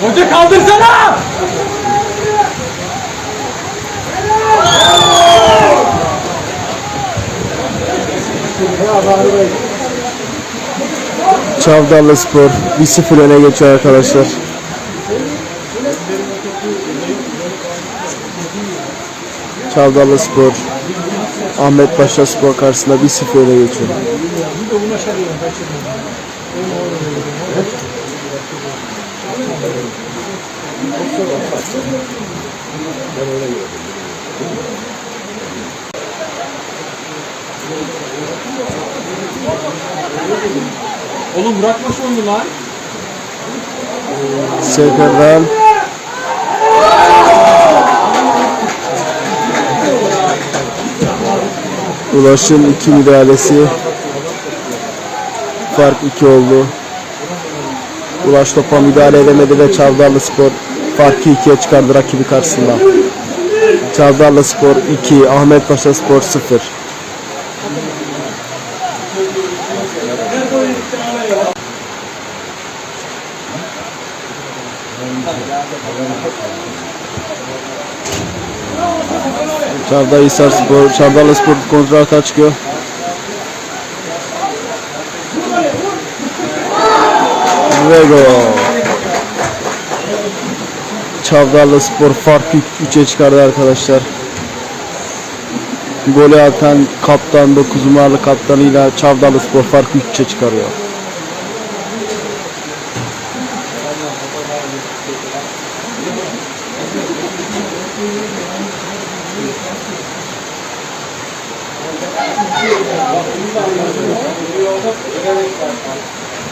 Hoca kaldırsana! Çavdarlı Spor 1-0 öne geçiyor arkadaşlar. Çavdarlı Spor Ahmet Paşa Spor karşısında 1-0 öne geçiyor. Oğlum bırakma şunu lan. Seferden Ulaş'ın iki müdahalesi fark 2 oldu. Ulaş topa müdahale edemedi ve Çavdarlı Spor farkı 2'ye çıkardı rakibi karşısında. Çavdarlı Spor 2, Ahmet Paşa Spor 0. Çavdar Hisar Spor, Çavdarlı Spor kontrol atağa çıkıyor. Ve gol. Çavdarlı Spor farkı 3'e çıkardı arkadaşlar. Golü atan kaptan 9 numaralı kaptanıyla Çavdarlı Spor farkı 3'e çıkarıyor.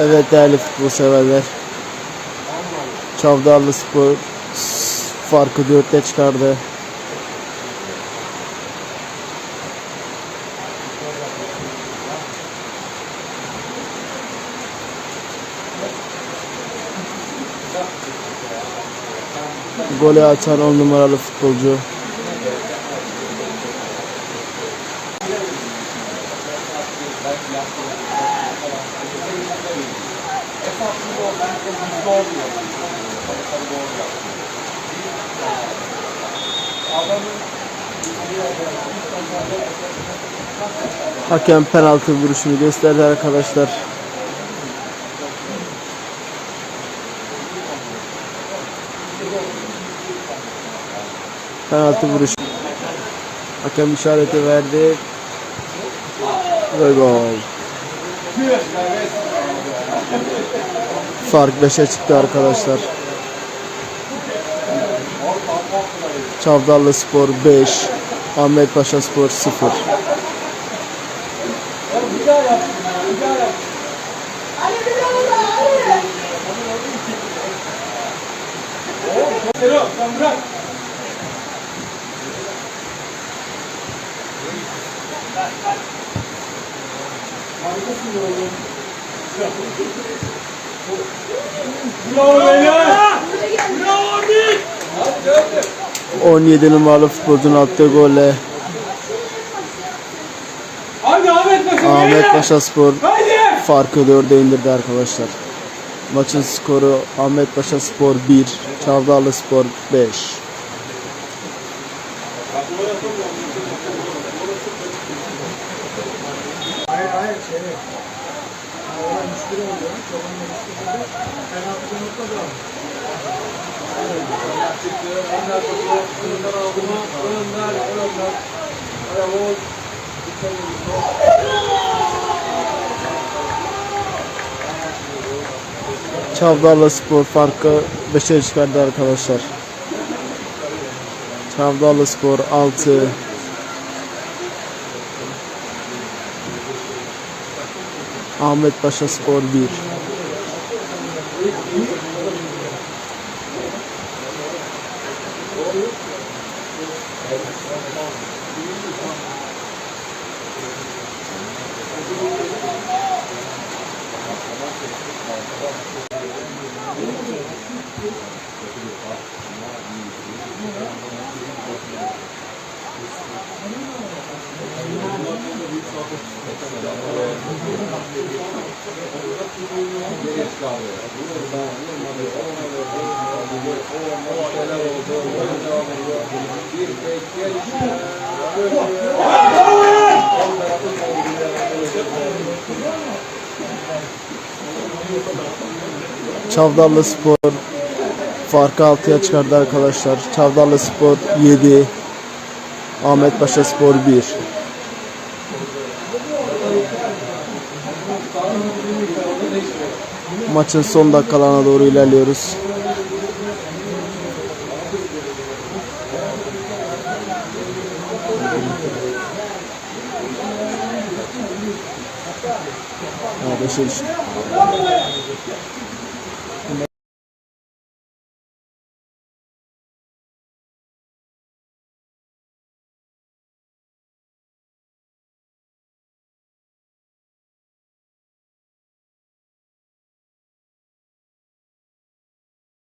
Evet değerli futbol severler. Çavdarlı Spor farkı 4'te çıkardı. Golü atan 10 numaralı futbolcu. Hakem penaltı vuruşunu gösterdi arkadaşlar. Penaltı vuruşu. Hakem işareti verdi. Ve gol. Fark 5'e çıktı arkadaşlar. Çavdarlı Spor 5, Ahmet Paşa Spor 0. Sero sen bırak. Bravo beyler. Bravo Dik. 17 numaralı futbolcunun attığı golle Hadi Ahmet Paşa. Ahmet beyler. Paşa Spor Haydi. farkı 4'e indirdi arkadaşlar. Maçın skoru Ahmet Paşa Spor 1, Çavdarlı Spor 5. Hayır hayır şey. Müşteri oluyor. Çobanla müşteri oluyor. Penaltı unutmadı o. Çıktı. Önder topu. Önder aldı mı? Önder. Önder. Ayavol. Çavdarlı Spor farkı 5'e çıkardı arkadaşlar. Çavdarlı Spor 6, Ahmet Paşa Spor 1. Çavdarlı Spor farkı 6'ya çıkardı arkadaşlar. Çavdarlı Spor 7, Ahmet Paşa Spor 1. Maçın son dakikalarına doğru ilerliyoruz. Düştü.